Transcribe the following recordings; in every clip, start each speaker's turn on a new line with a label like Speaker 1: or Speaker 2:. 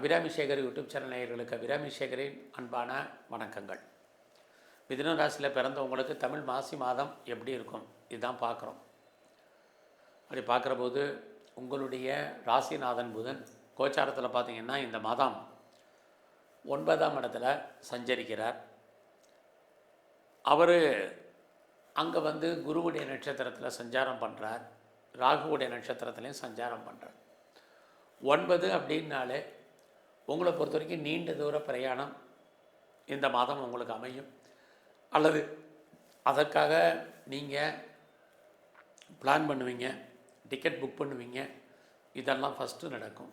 Speaker 1: Abirami Sekar YouTube channel நேயர்களுக்கு அபிராமி சேகரின் அன்பான வணக்கங்கள். மிதுன ராசியில் பிறந்தவங்களுக்கு தமிழ் மாசி மாதம் எப்படி இருக்கும்? இதுதான் பார்க்குறோம். அப்படி பார்க்குற போது உங்களுடைய ராசிநாதன் புதன் கோச்சாரத்தில் பார்த்தீங்கன்னா இந்த மாதம் ஒன்பதாம் இடத்துல சஞ்சரிக்கிறார். அவர் அங்கே வந்து குருவுடைய நட்சத்திரத்தில் சஞ்சாரம் பண்ணுறார் ராகுவுடைய நட்சத்திரத்துலேயும் சஞ்சாரம் பண்ணுறார் ஒன்பது அப்படின்னாலே உங்களை பொறுத்த வரைக்கும் நீண்ட தூர பிரயாணம் இந்த மாதம் உங்களுக்கு அமையும். அல்லது அதற்காக நீங்கள் பிளான் பண்ணுவீங்க டிக்கெட் புக் பண்ணுவீங்க இதெல்லாம் ஃபஸ்ட்டு நடக்கும்.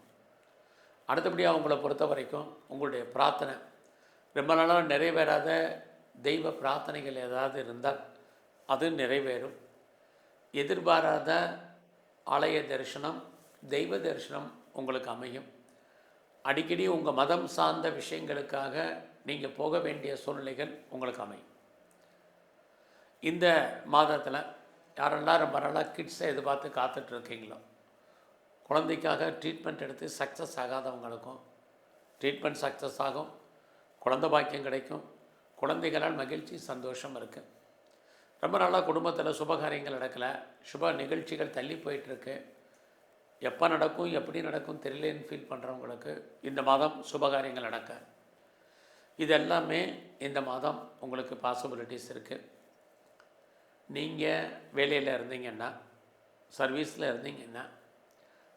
Speaker 1: அடுத்தபடியாக உங்களை பொறுத்த வரைக்கும் உங்களுடைய பிரார்த்தனை. ரொம்ப நாளாக நிறைவேறாத தெய்வ பிரார்த்தனைகள் ஏதாவது இருந்தால் அது நிறைவேறும். எதிர்பாராத ஆலய தரிசனம் தெய்வ தரிசனம் உங்களுக்கு அமையும். அடிக்கடி உங்கள் மதம் சார்ந்த விஷயங்களுக்காக நீங்கள் போக வேண்டிய சூழ்நிலைகள் உங்களுக்கு அமையும். இந்த மாதத்தில் யாரெல்லாம் ரொம்ப நாளாக கிட்ஸை எதிர்பார்த்து காத்துட்ருக்கீங்களோ குழந்தைக்காக ட்ரீட்மெண்ட் எடுத்து சக்ஸஸ் ஆகாதவங்களுக்கும் ட்ரீட்மெண்ட் சக்ஸஸ் ஆகும் குழந்தை பாக்கியம் கிடைக்கும் குழந்தைகளால் மகிழ்ச்சி சந்தோஷம் இருக்குது ரொம்ப நாளாக குடும்பத்தில் சுபகாரியங்கள் நடக்கலை சுப நிகழ்ச்சிகள் தள்ளி போயிட்டுருக்கு எப்போ நடக்கும் எப்படி நடக்கும் தெரியலேன்னு ஃபீல் பண்ணுறவங்களுக்கு இந்த மாதம் சுபகாரியங்கள் நடக்க. இது எல்லாமே இந்த மாதம் உங்களுக்கு பாசிபிலிட்டிஸ் இருக்குது நீங்கள் வேலையில் இருந்தீங்கன்னா சர்வீஸில் இருந்தீங்கன்னா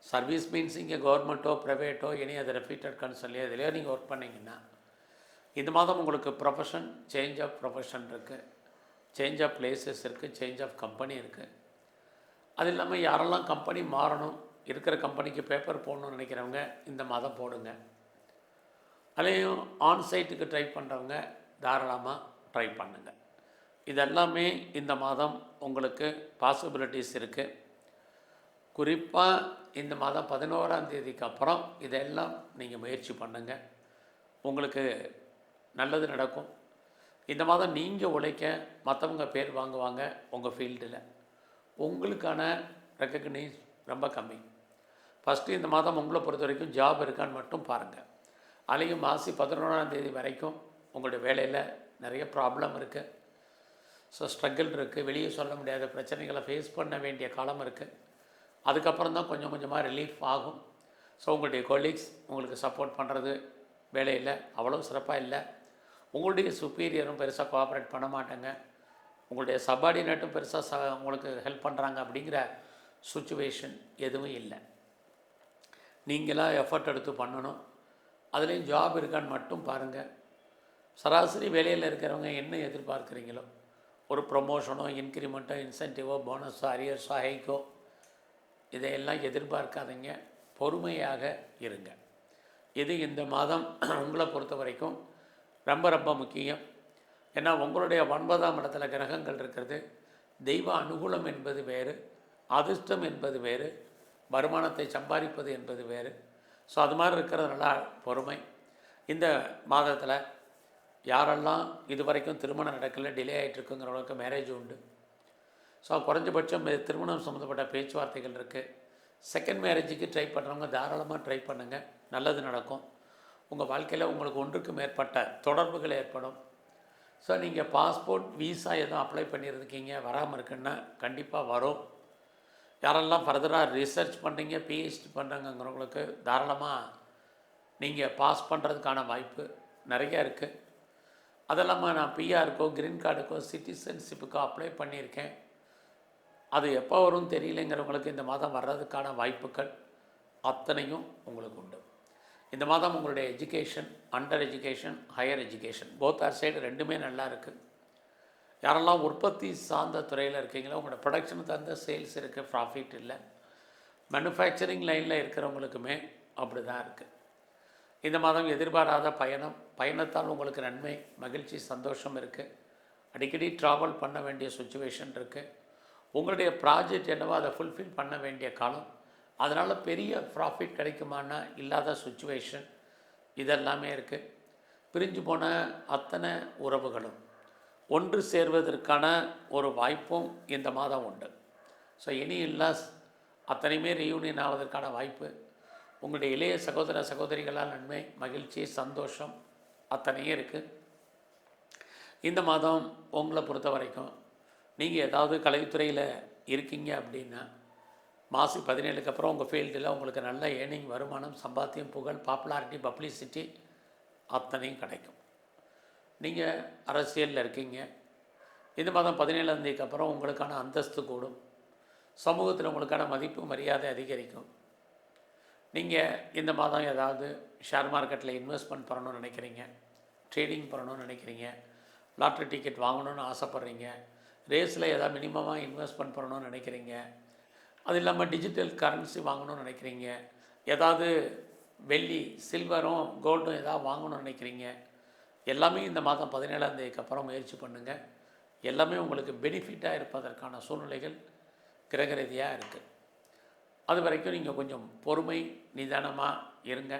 Speaker 1: சர்வீஸ் மீன்ஸ் இங்கே கவர்மெண்ட்டோ ப்ரைவேட்டோ இனி அது ரெஃபீட்டட் கன்சல்லையோ இதுலையோ நீங்கள் ஒர்க் பண்ணீங்கன்னா இந்த மாதம் உங்களுக்கு ப்ரொஃபஷன் சேஞ்ச் ஆஃப் ப்ரொஃபஷன் இருக்குது சேஞ்ச் ஆஃப் பிளேசஸ் இருக்குது சேஞ்ச் ஆஃப் கம்பெனி இருக்குது அது இல்லாமல் யாரெல்லாம் கம்பெனி மாறணும் இருக்கிற கம்பெனிக்கு பேப்பர் போடணும்னு நினைக்கிறவங்க இந்த மாதம் போடுங்க. அதையும் ஆன் சைட்டுக்கு ட்ரை பண்ணுறவங்க தாராளமாக ட்ரை பண்ணுங்கள் இதெல்லாமே இந்த மாதம் உங்களுக்கு பாசிபிலிட்டிஸ் இருக்குது குறிப்பாக இந்த மாதம் பதினோராம் தேதிக்கு அப்புறம் இதெல்லாம் நீங்கள் முயற்சி பண்ணுங்கள் உங்களுக்கு நல்லது நடக்கும். இந்த மாதம் நீங்கள் உழைக்க மற்றவங்க பேர் வாங்குவாங்க உங்கள் ஃபீல்டில் உங்களுக்கான ரெக்கக்னைஸ் ரொம்ப கம்மி. ஃபஸ்ட்டு இந்த மாதம் உங்களை பொறுத்த வரைக்கும் ஜாப் இருக்கான்னு மட்டும் பாருங்கள் அலையும் மாசி பதினொன்றாம் தேதி வரைக்கும் உங்களுடைய வேலையில் நிறைய ப்ராப்ளம் இருக்குது ஸோ ஸ்ட்ரகிள் இருக்குது வெளியே சொல்ல முடியாத பிரச்சனைகளை ஃபேஸ் பண்ண வேண்டிய காலம் இருக்குது அதுக்கப்புறம் தான் கொஞ்சம் கொஞ்சமாக ரிலீஃப் ஆகும். ஸோ உங்களுடைய கொலீக்ஸ் உங்களுக்கு சப்போர்ட் பண்ணுறது வேலையில் அவ்வளோ சிறப்பாக இல்லை. உங்களுடைய சுப்பீரியரும் பெருசாக கோஆப்ரேட் பண்ண மாட்டேங்க. உங்களுடைய சப்பார்டினேட்டும் பெருசாக ச உங்களுக்கு ஹெல்ப் பண்ணுறாங்க அப்படிங்கிற சுச்சுவேஷன் எதுவும் இல்லை. நீங்களாக எஃபர்ட் எடுத்து பண்ணணும். அதுலேயும் ஜாப் இருக்கான்னு மட்டும் பாருங்கள் சராசரி வேலையில் இருக்கிறவங்க என்ன எதிர்பார்க்குறீங்களோ? ஒரு ப்ரொமோஷனோ இன்க்ரிமெண்ட்டோ இன்சென்டிவோ போனஸோ அரியர்ஸோ ஹைக்கோ இதையெல்லாம் எதிர்பார்க்காதீங்க. பொறுமையாக இருங்க. இது இந்த மாதம் உங்களை பொறுத்த வரைக்கும் ரொம்ப ரொம்ப முக்கியம். ஏன்னா உங்களுடைய ஒன்பதாம் இடத்துல கிரகங்கள் இருக்கிறது. தெய்வ அனுகூலம் என்பது வேறு. அதிர்ஷ்டம் என்பது வேறு வருமானத்தை சம்பாதிப்பது என்பது வேறு. ஸோ அது மாதிரி இருக்கிறதுனால பொறுமை. இந்த மாதத்தில் யாரெல்லாம் இது வரைக்கும் திருமணம் நடக்கலை டிலே ஆகிட்டுருக்குங்கிறவங்களுக்கு மேரேஜ் உண்டு. ஸோ குறைஞ்சபட்சம் திருமணம் சம்மந்தப்பட்ட பேச்சுவார்த்தைகள் இருக்குது செகண்ட் மேரேஜுக்கு ட்ரை பண்ணுறவங்க தாராளமாக ட்ரை பண்ணுங்கள் நல்லது நடக்கும். உங்கள் வாழ்க்கையில் உங்களுக்கு ஒன்றுக்கு மேற்பட்ட தொடர்புகள் ஏற்படும். ஸோ நீங்கள் பாஸ்போர்ட் விசா எதுவும் அப்ளை பண்ணியிருக்கீங்க வராமல் இருக்குன்னா கண்டிப்பாக வரும். யாரெல்லாம் ஃபர்தராக ரிசர்ச் பண்ணுறீங்க பிஹெச்டி பண்ணுறங்கிறவங்களுக்கு தாராளமாக நீங்கள் பாஸ் பண்ணுறதுக்கான வாய்ப்பு நிறையா இருக்குது அது நான் பிஆருக்கோ க்ரீன் கார்டுக்கோ சிட்டிசன்ஷிப்புக்கோ அப்ளை பண்ணியிருக்கேன். அது எப்போ வரும் தெரியலைங்கிறவங்களுக்கு இந்த மாதம் வர்றதுக்கான வாய்ப்புகள் அத்தனையும் உங்களுக்கு உண்டு. இந்த மாதம் உங்களுடைய education under education higher education both are side ரெண்டுமே நல்லா இருக்குது யாரெல்லாம் உற்பத்தி சார்ந்த துறையில் இருக்கீங்களோ உங்களோட ப்ரொடக்ஷன் தகுந்த சேல்ஸ் இருக்குது ப்ராஃபிட் இல்லை. மேனுஃபேக்சரிங் லைனில் இருக்கிறவங்களுக்குமே அப்படி தான் இருக்குது இந்த மாதம் எதிர்பாராத பயணம் பயணத்தால் உங்களுக்கு நன்மை மகிழ்ச்சி சந்தோஷம் இருக்குது அடிக்கடி ட்ராவல் பண்ண வேண்டிய சுச்சுவேஷன் இருக்குது உங்களுடைய ப்ராஜெக்ட் என்னவோ அதை ஃபுல்ஃபில் பண்ண வேண்டிய காலம். அதனால் பெரிய ப்ராஃபிட் கிடைக்குமானா இல்லாத சுச்சுவேஷன் இதெல்லாமே இருக்குது பிரிஞ்சு போன அத்தனை உறவுகளும். ஒன்று சேர்வதற்கான ஒரு வாய்ப்பும் இந்த மாதம் உண்டு. ஸோ இனி இல்லாஸ் அத்தனையுமே ரீயூனியன் ஆவதற்கான வாய்ப்பு. உங்களுடைய இளைய சகோதர சகோதரிகளால் நன்மை மகிழ்ச்சி சந்தோஷம் அத்தனையும் இருக்குது இந்த மாதம் உங்களை பொறுத்த வரைக்கும் நீங்கள் ஏதாவது கலைத்துறையில் இருக்கீங்க அப்படின்னா மாசி பதினேழுக்கு அப்புறம் உங்கள் ஃபீல்டில் உங்களுக்கு நல்ல ஏர்னிங் வருமானம் சம்பாத்தியம் புகழ் பாப்புலாரிட்டி பப்ளிசிட்டி அத்தனையும் கிடைக்கும். நீங்கள் அரசியலில் இருக்கீங்க. இந்த மாதம் பதினேழாம் தேதிக்கு அப்புறம் உங்களுக்கான அந்தஸ்து கூடும். சமூகத்தில் உங்களுக்கான மதிப்பு மரியாதை அதிகரிக்கும். நீங்கள் இந்த மாதம் ஏதாவது ஷேர் மார்க்கெட்டில் இன்வெஸ்ட்மெண்ட் பண்ணணும்னு நினைக்கிறீங்க ட்ரேடிங் பண்ணணும்னு நினைக்கிறீங்க லாட்ரி டிக்கெட் வாங்கணும்னு ஆசைப்பட்றீங்க ரேஸில் ஏதாவது மினிமமாக இன்வெஸ்ட்மெண்ட் பண்ணணும்னு நினைக்கிறீங்க அது இல்லாமல் டிஜிட்டல் கரன்சி வாங்கணும்னு நினைக்கிறீங்க ஏதாவது வெள்ளி சில்வரும் கோல்டும் ஏதாவது வாங்கணும்னு நினைக்கிறீங்க எல்லாமே இந்த மாதம் பதினேழாம் தேதிக்கு அப்புறம் முயற்சி பண்ணுங்கள் எல்லாமே உங்களுக்கு பெனிஃபிட்டாக இருப்பதற்கான சூழ்நிலைகள் கிரக ரீதியாக இருக்குது அது வரைக்கும் நீங்கள் கொஞ்சம் பொறுமை நிதானமாக இருங்க.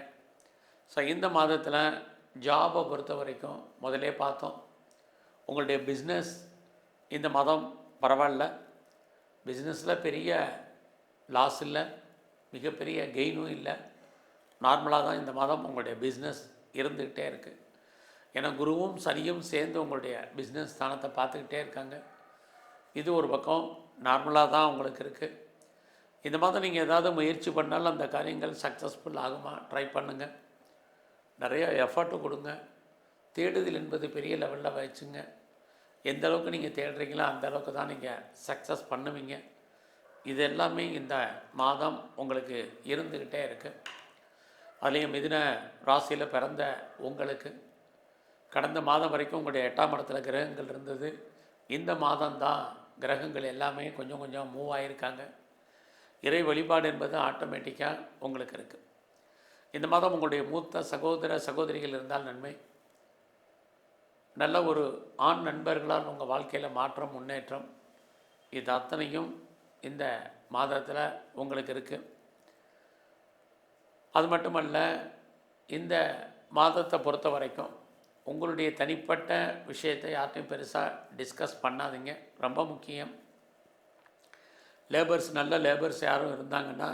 Speaker 1: ஸோ இந்த மாதத்தில் ஜாபை பொறுத்த வரைக்கும் முதலே பார்த்தோம். உங்களுடைய பிஸ்னஸ் இந்த மாதம் பரவாயில்ல. பிஸ்னஸில் பெரிய லாஸ் இல்லை. மிகப்பெரிய கெயினும் இல்லை. நார்மலாக தான் இந்த மாதம் உங்களுடைய பிஸ்னஸ் இருந்துக்கிட்டே இருக்குது ஏன்னா குருவும் சனியும் சேர்ந்து உங்களுடைய பிஸ்னஸ் ஸ்தானத்தை பார்த்துக்கிட்டே இருக்காங்க. இது ஒரு பக்கம் நார்மலாக தான் உங்களுக்கு இருக்குது இந்த மாதிரி நீங்கள் ஏதாவது முயற்சி பண்ணாலும் அந்த காரியங்கள் சக்ஸஸ்ஃபுல் ஆகுமா? ட்ரை பண்ணுங்கள் நிறைய எஃபர்ட்டு கொடுங்க. தேடுதல் என்பது பெரிய லெவலில் வச்சுங்க. எந்த அளவுக்கு நீங்கள் தேடுறீங்களோ அந்த அளவுக்கு தான் நீங்கள் சக்ஸஸ் பண்ணுவீங்க. இது எல்லாமே இந்த மாதம் உங்களுக்கு இருந்துக்கிட்டே இருக்குது அதுலேயும் மிதின ராசியில் பிறந்த உங்களுக்கு கடந்த மாதம் வரைக்கும் உங்களுடைய எட்டாம் இடத்துல கிரகங்கள் இருந்தது. இந்த மாதம்தான் கிரகங்கள் எல்லாமே கொஞ்சம் கொஞ்சம் மூவ் ஆகியிருக்காங்க இறை வழிபாடு என்பது ஆட்டோமேட்டிக்காக உங்களுக்கு இருக்குது இந்த மாதம் உங்களுடைய மூத்த சகோதர சகோதரிகள் இருந்தால் நன்மை. நல்ல ஒரு ஆண் நண்பர்களால் உங்கள் வாழ்க்கையில் மாற்றம் முன்னேற்றம் இது அத்தனையும் இந்த மாதத்தில் உங்களுக்கு இருக்குது அது மட்டுமல்ல இந்த மாதத்தை பொறுத்த வரைக்கும் உங்களுடைய தனிப்பட்ட விஷயத்தை யார்ட்டையும் பெருசாக டிஸ்கஸ் பண்ணாதீங்க. ரொம்ப முக்கியம். லேபர்ஸ் நல்ல லேபர்ஸ் யாரும் இருந்தாங்கன்னா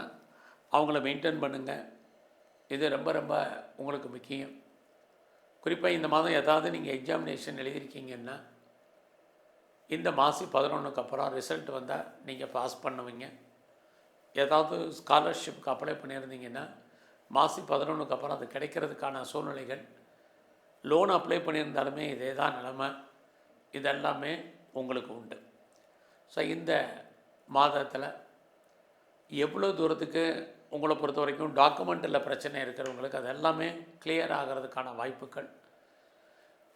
Speaker 1: அவங்கள மெயின்டைன் பண்ணுங்கள் இது ரொம்ப ரொம்ப உங்களுக்கு முக்கியம். குறிப்பாக இந்த மாதம் ஏதாவது நீங்கள் எக்ஸாமினேஷன் எழுதியிருக்கீங்கன்னா இந்த மாசி பதினொன்றுக்கு அப்புறம் ரிசல்ட் வந்தால் நீங்கள் பாஸ் பண்ணுவீங்க. ஏதாவது ஸ்காலர்ஷிப்க்கு அப்ளை பண்ணியிருந்தீங்கன்னா மாசி பதினொன்றுக்கு அப்புறம் அது கிடைக்கிறதுக்கான சூழ்நிலைகள் லோன் அப்ளை பண்ணியிருந்தாலுமே இதே தான் நிலமை. இதெல்லாமே உங்களுக்கு உண்டு. ஸோ இந்த மாதத்தில் எவ்வளோ தூரத்துக்கு உங்களை பொறுத்த வரைக்கும் டாக்குமெண்ட்டில் பிரச்சனை இருக்கிறவங்களுக்கு அது எல்லாமே கிளியர் ஆகிறதுக்கான வாய்ப்புகள்.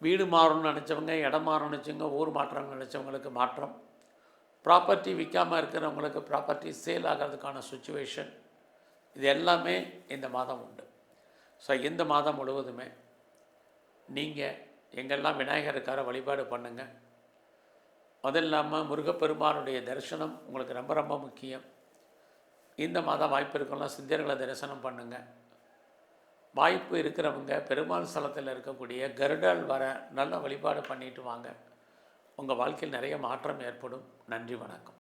Speaker 1: வீடு மாறணும்னு நினச்சவங்க இடம் மாறணும்னு நினச்சவங்க ஊர் மாற்றம்னு நினச்சவங்களுக்கு மாற்றம். ப்ராப்பர்ட்டி விற்காமல் இருக்கிறவங்களுக்கு ப்ராப்பர்ட்டி சேல் ஆகிறதுக்கான சுச்சுவேஷன் இது எல்லாமே இந்த மாதம் உண்டு. ஸோ இந்த மாதம் முழுவதுமே நீங்கள் எங்கெல்லாம் விநாயகருக்கார வழிபாடு பண்ணுங்கள் அது இல்லாமல் முருகப்பெருமானுடைய தரிசனம் உங்களுக்கு ரொம்ப ரொம்ப முக்கியம். இந்த மாதம் வாய்ப்பு இருக்கலாம் சிந்தியர்களை தரிசனம் பண்ணுங்கள் வாய்ப்பு இருக்கிறவங்க பெருமாள் ஸ்தலத்தில் இருக்கக்கூடிய கருடால் வர நல்ல வழிபாடு பண்ணிட்டு வாங்க. உங்கள் வாழ்க்கையில் நிறைய மாற்றம் ஏற்படும். நன்றி வணக்கம்.